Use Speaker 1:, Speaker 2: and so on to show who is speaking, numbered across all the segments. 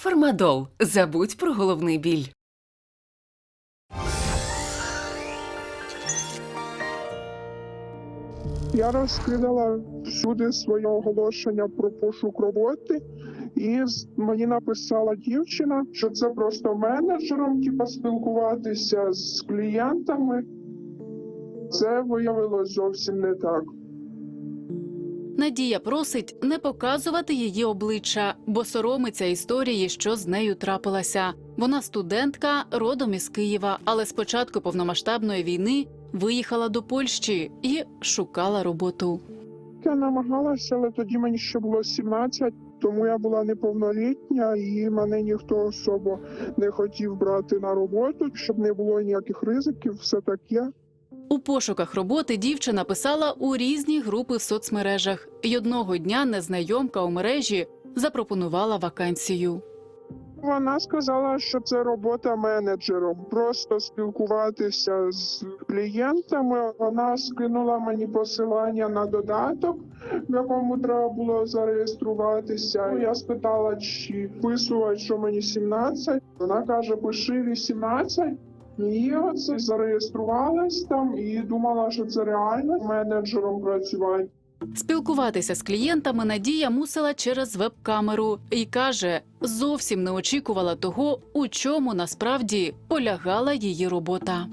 Speaker 1: Фармадол. Забудь про головний біль.
Speaker 2: Я розкидала всюди своє оголошення про пошук роботи, і мені написала дівчина, що це просто менеджером, типа спілкуватися з клієнтами. Це виявилось зовсім не так.
Speaker 3: Надія просить не показувати її обличчя, бо соромиться історії, що з нею трапилася. Вона студентка родом із Києва, але з початку повномасштабної війни виїхала до Польщі і шукала роботу.
Speaker 2: Я намагалася, але тоді мені ще було 17, тому я була неповнолітня, і мене ніхто особо не хотів брати на роботу, щоб не було ніяких ризиків, все таке.
Speaker 3: У пошуках роботи дівчина писала у різні групи в соцмережах, і одного дня незнайомка у мережі запропонувала вакансію.
Speaker 2: Вона сказала, що це робота менеджером, просто спілкуватися з клієнтами. Вона скинула мені посилання на додаток, в якому треба було зареєструватися. Я спитала, чи вписувати, що мені 17. Вона каже, пиши 18. І оце зареєструвалась там і думала, що це реально менеджером працювати.
Speaker 3: Спілкуватися з клієнтами Надія мусила через веб-камеру і каже, зовсім не очікувала того, у чому насправді полягала її робота.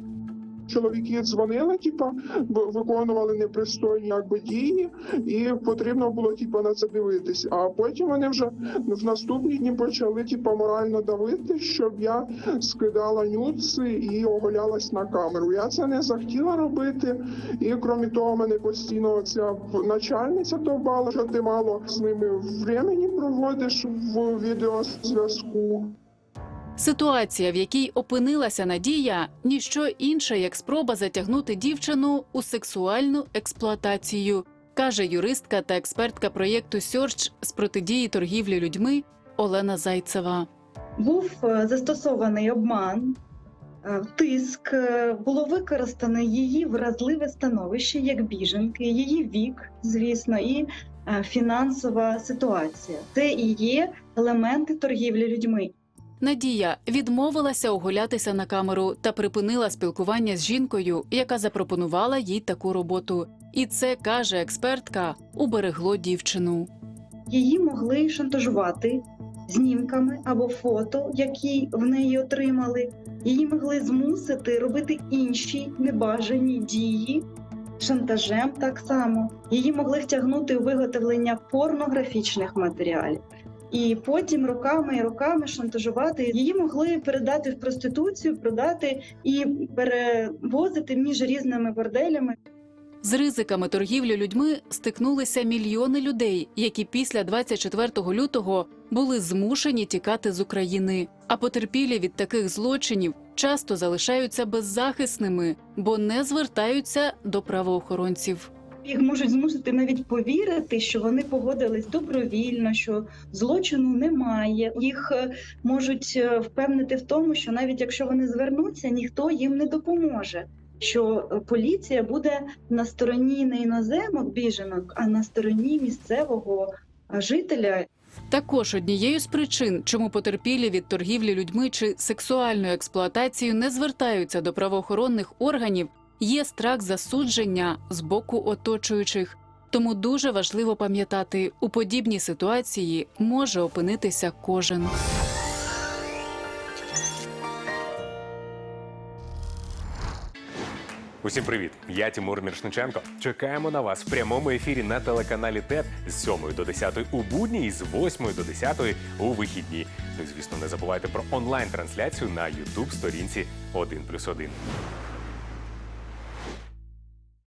Speaker 2: Чоловіки дзвонили, типа виконували непристойні якби дії, і потрібно було типа на це дивитись. А потім вони вже в наступні дні почали типа морально давити, щоб я скидала нюци і оголялась на камеру. Я це не захотіла робити. І крім того, мене постійно ця начальниця довбала, що ти мало з ними времени проводиш в відеозв'язку.
Speaker 3: Ситуація, в якій опинилася Надія, ніщо інше, як спроба затягнути дівчину у сексуальну експлуатацію, каже юристка та експертка проєкту Сьорч з протидії торгівлі людьми Олена Зайцева.
Speaker 4: був е, застосований обман, е, тиск, е, було використане її вразливе становище як біженки, її вік, звісно, і фінансова ситуація. Це і є елементи торгівлі людьми.
Speaker 3: Надія відмовилася оголятися на камеру та припинила спілкування з жінкою, яка запропонувала їй таку роботу. І це каже експертка, уберегло дівчину.
Speaker 4: Її могли шантажувати знімками або фото, які в неї отримали. Її могли змусити робити інші небажані дії. Шантажем так само її могли втягнути у виготовлення порнографічних матеріалів, і потім роками і роками шантажувати. Її могли передати в проституцію, продати і перевозити між різними борделями.
Speaker 3: З ризиками торгівлі людьми стикнулися мільйони людей, які після 24 лютого були змушені тікати з України. А потерпілі від таких злочинів часто залишаються беззахисними, бо не звертаються до правоохоронців.
Speaker 4: Їх можуть змусити навіть повірити, що вони погодились добровільно, що злочину немає. Їх е, можуть е, впевнити в тому, що навіть якщо вони звернуться, ніхто їм не допоможе. Що е, поліція буде на стороні не іноземок біженок, а на стороні місцевого жителя,
Speaker 3: Також однією з причин, чому потерпілі від торгівлі людьми чи сексуальної експлуатації не звертаються до правоохоронних органів, є страх засудження з боку оточуючих. Тому дуже важливо пам'ятати, у подібній ситуації може опинитися кожен.
Speaker 5: Усім привіт! Я Тимур Міршниченко. Чекаємо на вас в прямому ефірі на телеканалі ТЕТ з 7 до 10 у будні і з 8 до 10 у вихідні. Ну звісно, не забувайте про онлайн-трансляцію на youtube сторінці 1+,1.